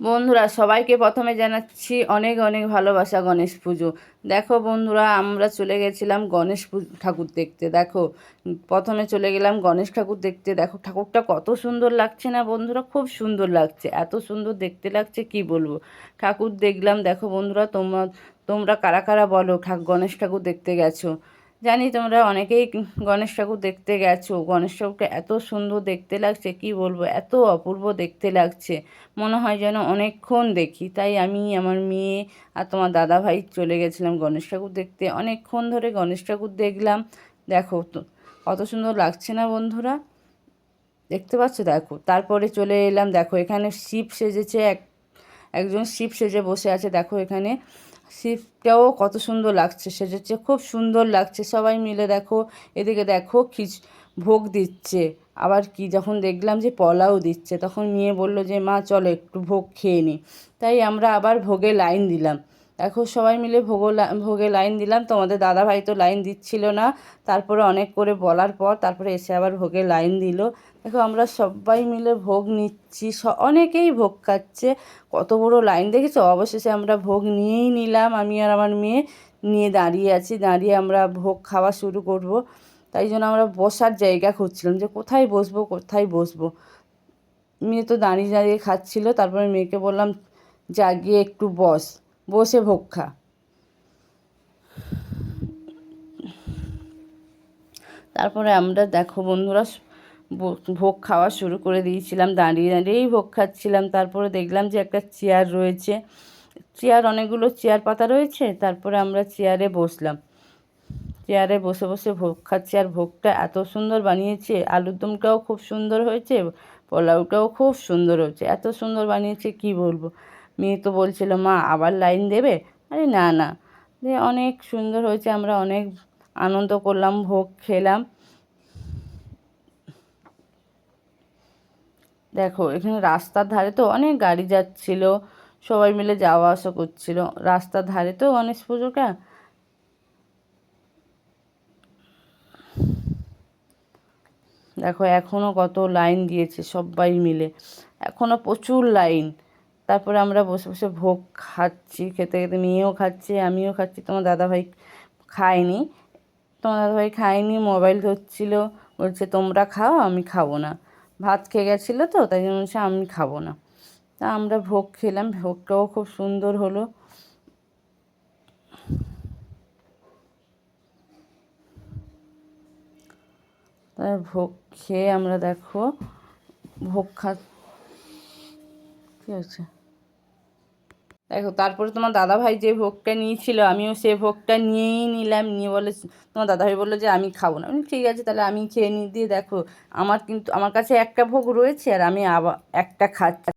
বন্ধুরা, সবাইকে প্রথমে জানাচ্ছি অনেক অনেক ভালোবাসা, গণেশ পুজো। দেখো বন্ধুরা, আমরা চলে গেছিলাম গণেশ ঠাকুর দেখতে, দেখো। প্রথমে চলে গেলাম গণেশ ঠাকুর দেখতে, দেখো ঠাকুরটা কত সুন্দর লাগছে না বন্ধুরা, খুব সুন্দর লাগছে। এত সুন্দর দেখতে লাগছে, কি বলব? ঠাকুর দেখলাম, দেখো বন্ধুরা, তোমরা তোমরা কারা কারা বলো গণেশ ঠাকুর দেখতে গেছো? জানি তোমরা অনেকেই গণেশ ঠাকুর দেখতে গেছো। গণেশ ঠাকুরকে এত সুন্দর দেখতে লাগছে, কি বলব? এত অপূর্ব দেখতে লাগছে। মনে হয় যেন অনেকক্ষণ দেখি। তাই আমি আমার মেয়ে আর তোমার দাদা ভাই চলে গেছিলাম গণেশ ঠাকুর দেখতে। অনেকক্ষণ ধরে গণেশ ঠাকুর দেখলাম। দেখো তো, কত সুন্দর লাগছে না বন্ধুরা? দেখতে পাচ্ছ? দেখো, তারপরে চলে এলাম। দেখো, এখানে শিব সেজেছে। এক, একজন শিব সেজে বসে আছে। দেখো, এখানে শিবটাও কত সুন্দর লাগছে, সেজেছে, খুব সুন্দর লাগছে। সবাই মিলে দেখো, এদিকে দেখো, খিচ ভোগ দিচ্ছে। আবার কি, যখন দেখলাম যে পলাও দিচ্ছে, তখন মেয়ে বলল যে, মা, চলো একটু ভোগ খেয়ে নি। তাই আমরা আবার ভোগে লাইন দিলাম। দেখো সবাই মিলে ভোগ ভোগে লাইন দিলাম। তোমাদের দাদাভাই তো লাইন দিচ্ছিল না। তারপরে অনেক করে বলার পর তারপরে এসে আবার ভোগে লাইন দিল। দেখো আমরা সবাই মিলে ভোগ নিচ্ছি। অনেকেই ভোগ খাচ্ছে। কত বড় লাইন দেখেছ? অবশেষে আমরা ভোগ নিয়েই নিলাম। আমি আর আমার মেয়ে নিয়ে দাঁড়িয়ে আছি। দাঁড়িয়ে আমরা ভোগ খাওয়া শুরু করব। তাই জন্য আমরা বসার জায়গা খুঁজছিলাম যে কোথায় বসবো কোথায় বসবো। মেয়ে তো দাঁড়িয়ে দাঁড়িয়ে খাচ্ছিল। তারপরে মেয়েকে বললাম যা গিয়ে একটু বস। বসে ভোগ খা। তারপরে আমরা, দেখো বন্ধুরা ভোগ খাওয়া শুরু করে দিয়েছিলাম, দাঁড়িয়ে দাঁড়িয়েই ভোগ খাচ্ছিলাম। তারপরে দেখলাম যে একটা চেয়ার রয়েছে। চেয়ার অনেকগুলো চেয়ার পাতা রয়েছে, তারপরে আমরা চেয়ারে বসলাম। চেয়ারে বসে বসে ভোগ খাচ্ছি, আর ভোগটা এত সুন্দর বানিয়েছে। আলুর দমটাও খুব সুন্দর হয়েছে, পোলাওটাও খুব সুন্দর হয়েছে। এত সুন্দর বানিয়েছে, কি বলব? মেয়ে তো বলছিল, মা, আবার লাইন দেবে? আরে, না না। যে অনেক সুন্দর হয়েছে, আমরা অনেক আনন্দ করলাম, ভোগ খেলাম। দেখো, এখানে রাস্তার ধারে তো অনেক গাড়ি যাচ্ছিল, সবাই মিলে যাওয়া আসা করছিল। রাস্তার ধারে তো গণেশ পুজোটা। দেখো এখনও কত লাইন দিয়েছে সবাই মিলে। এখনও প্রচুর লাইন। তারপরে আমরা বসে বসে ভোগ খাচ্ছি, খেতে খেতে মেয়েও খাচ্ছে, আমিও খাচ্ছি। তোমার দাদাভাই খায়নি। তোমার দাদাভাই খায়নি মোবাইল ধরছিল, বলছে, তোমরা খাও, আমি খাব না। ভাত খেয়ে গেছিল তো, তাই জন্য বলছে, আমি খাব না। তা আমরা ভোগ খেলাম, ভোগটাও খুব সুন্দর হলো। ভোগ খেয়ে আমরা দেখো, ভোগ খা কী হচ্ছে দেখো, তারপরে তোমার দাদাভাই যে ভোগটা নিয়েছিল, আমিও সে ভোগটা নিয়েই নিলাম। নিয়ে বলে, তোমার দাদাভাই বলল যে, আমি খাব না। আমি ঠিক আছে, তাহলে আমি খেয়ে নিয়ে দিয়ে দেখো, আমার কিন্তু, আমার কাছে একটা ভোগ রয়েছে, আর আমি আবার একটা খাচ্ছি।